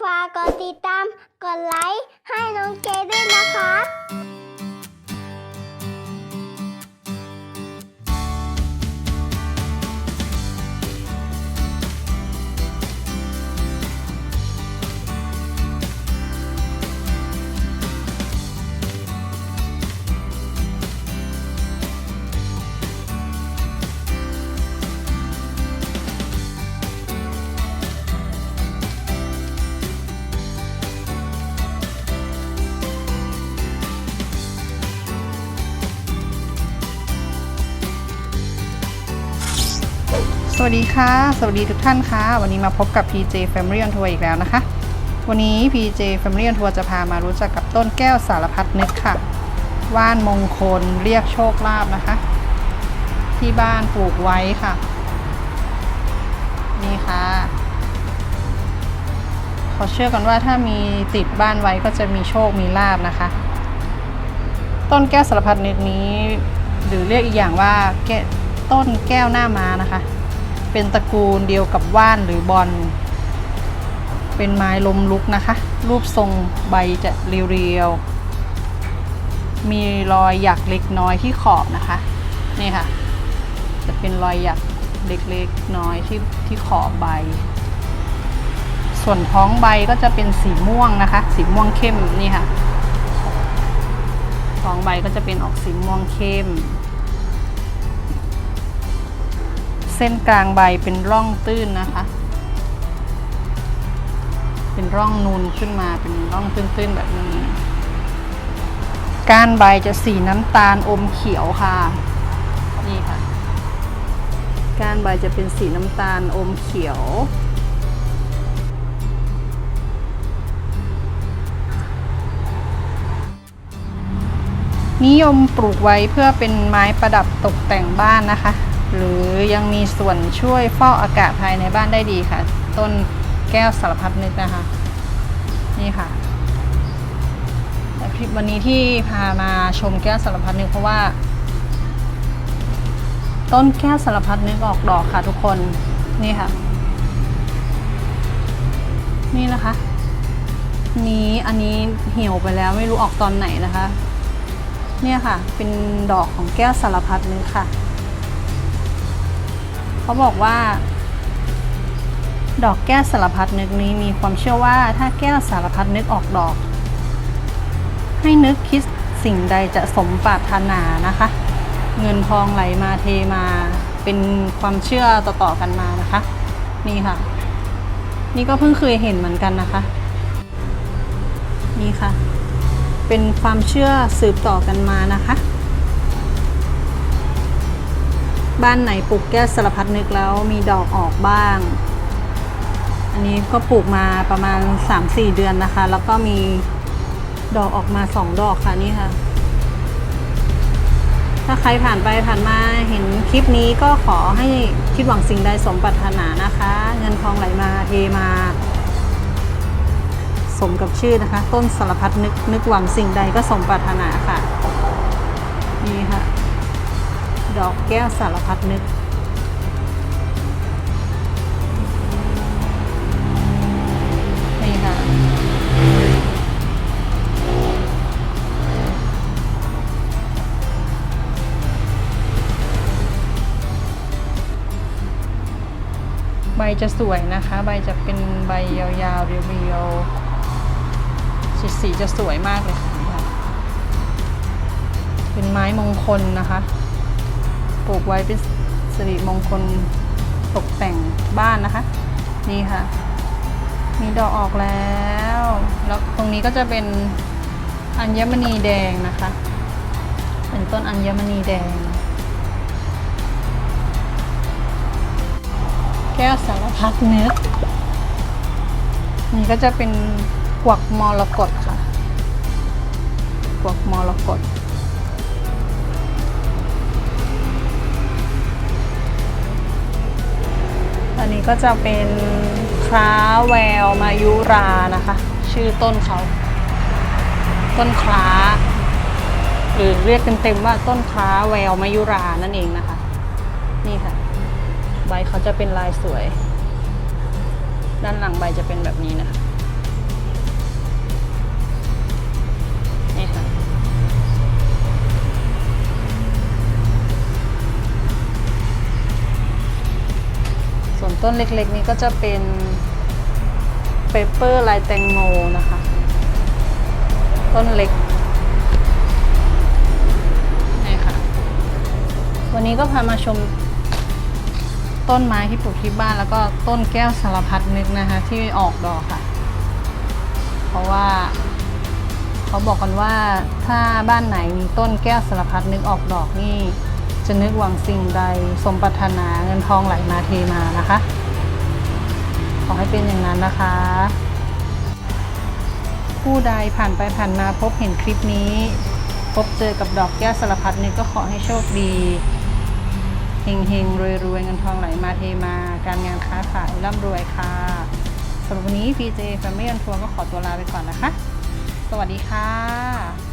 ฝากกดติดตาม กดไลค์ ให้น้องเจด้วยนะครับ วัสดีค่ะ สวัสดีทุกท่านค่ะ วันนี้มาพบกับ PJ Family on Tour อีกแล้วนะคะ วันนี้ PJ Family on Tour จะพามารู้จักกับต้นแก้วสารพัดนึกค่ะ ว่านมงคลเรียกโชคลาภนะคะ ที่บ้านปลูกไว้ค่ะ นี่ค่ะเขาเชื่อกันว่าถ้ามีติดบ้านไว้ก็จะมีโชคมีลาบนะคะ ต้นแก้วสารพัดนึกนี้ หรือเรียกอีกอย่างว่าแก้ต้นแก้วหน้าม้านะคะ เป็นตระกูลเดียวกับว่านหรือบอล เป็นไม้ลมลุกนะคะ รูปทรงใบจะเรียวๆ มีรอยหยักเล็กน้อยที่ขอบนะคะ นี่ค่ะ จะเป็นรอยหยักเล็กๆน้อยที่ที่ขอบใบ ส่วนท้องใบก็จะเป็นสีม่วงนะคะ สีม่วงเข้มนี่ค่ะท้องใบก็จะเป็นออกสีม่วงเข้ม ส้นกลางใบเป็นร่องตื้นนะคะ เป็นร่องนูนขึ้นมาเป็นร่องตื้นๆแบบนี้ก้านใบจะสีน้ำตาลอมเขียวค่ะ นี่ค่ะ ก้านใบจะเป็นสีน้ำตาลอมเขียว นิยมปลูกไว้เพื่อเป็นไม้ประดับตกแต่งบ้านนะคะ หรือยังมีส่วนช่วยฟอกอากาศภายในบ้านได้ดีค่ะ ต้นแก้วสารพัดนึกนะคะ นี่ค่ะแต่คลิปวันนี้ที่พามาชมแก้วสารพัดนึกเพราะว่า ต้นแก้วสารพัดนึกออกดอกค่ะทุกคนนี่ค่ะ นี่นะคะ นี้อันนี้เหี่ยวไปแล้วไม่รู้ออกตอนไหนนะคะ เนี่ยค่ะ เป็นดอกของแก้วสารพัดนึกค่ะ เขาบอกว่า ดอกแก้วสารพัดนึกนี้มีความเชื่อว่าถ้าแก้วสารพัดนึกออกดอก ให้นึกคิดสิ่งใดจะสมปรารถนานะคะ เงินทองไหลมาเทมาเป็นความเชื่อต่อๆกันมานะคะ นี่ค่ะ นี่ก็เพิ่งเคยเห็นเหมือนกันนะคะ นี่ค่ะ เป็นความเชื่อสืบต่อกันมานะคะ บ้านไหนปลูกแก้วสารพัดนึกแล้วมีดอกออกบ้าง อันนี้ก็ปลูกมาประมาณ 3-4 เดือนนะคะ แล้วก็มีดอกออกมา 2 ดอกค่ะนี่ค่ะ ถ้าใครผ่านไปผ่านมาเห็นคลิปนี้ก็ขอให้คิดหวังสิ่งใดสมปรารถนานะคะ เงินทองไหลมาเทมา สมกับชื่อนะคะ ต้นสารพัดนึกนึกหวังสิ่งใดก็สมปรารถนาค่ะ นี่ค่ะ ดอกแก้วสารพัดนึก นี่ค่ะ ใบจะสวยนะคะ ใบจะเป็นใบยาวๆ เรียวๆ สีจะสวยมากเลยค่ะเป็นไม้มงคลนะคะ ลูกไว้เป็นสิริมงคลตกแต่งบ้านนะคะ นี่ค่ะ มีดอกออกแล้ว แล้วตรงนี้ก็จะเป็นอัญมณีแดงนะคะ เป็นต้นอัญมณีแดง แก้วสารพัดเนึกนี่ก็จะเป็นกวักมรกตค่ะกวักมรกต นี้ก็จะเป็นคร้าแววมายุรานะคะ ชื่อต้นเขา ต้นคร้า หรือเรียกเต็มๆว่าต้นคร้าแววมายุรานั่นเองนะคะ นี่ค่ะ ใบเขาจะเป็นลายสวย ด้านหลังใบจะเป็นแบบนี้นะคะ ต้นเล็กๆนี้ก็จะเป็นเปเปอร์ลายแตงโมนะคะ ต้นเล็กนี่ค่ะ วันนี้ก็พามาชมต้นไม้ที่ปลูกที่บ้านแล้วก็ต้นแก้วสารพัดนึกนะคะ ที่ออกดอกค่ะ เพราะว่า เขาบอกกันว่าถ้าบ้านไหนมีต้นแก้วสารพัดนึกออกดอกนี่ จะนึกหวังสิ่งใดสมปรารถนาเงินทองไหลมาเทมานะคะ ขอให้เป็นอย่างนั้นนะคะ ผู้ใดผ่านไปผ่านมาพบเห็นคลิปนี้ พบเจอกับดอกแก้วสารพัดนึกก็ขอให้โชคดีเฮงเฮงรวยรวยๆเงินทองไหลมาเทมา การงานค้าขายร่ำรวยค่ะสำหรับวันนี้ PJ Family on Tour ก็ขอตัวลาไปก่อนนะคะ สวัสดีค่ะ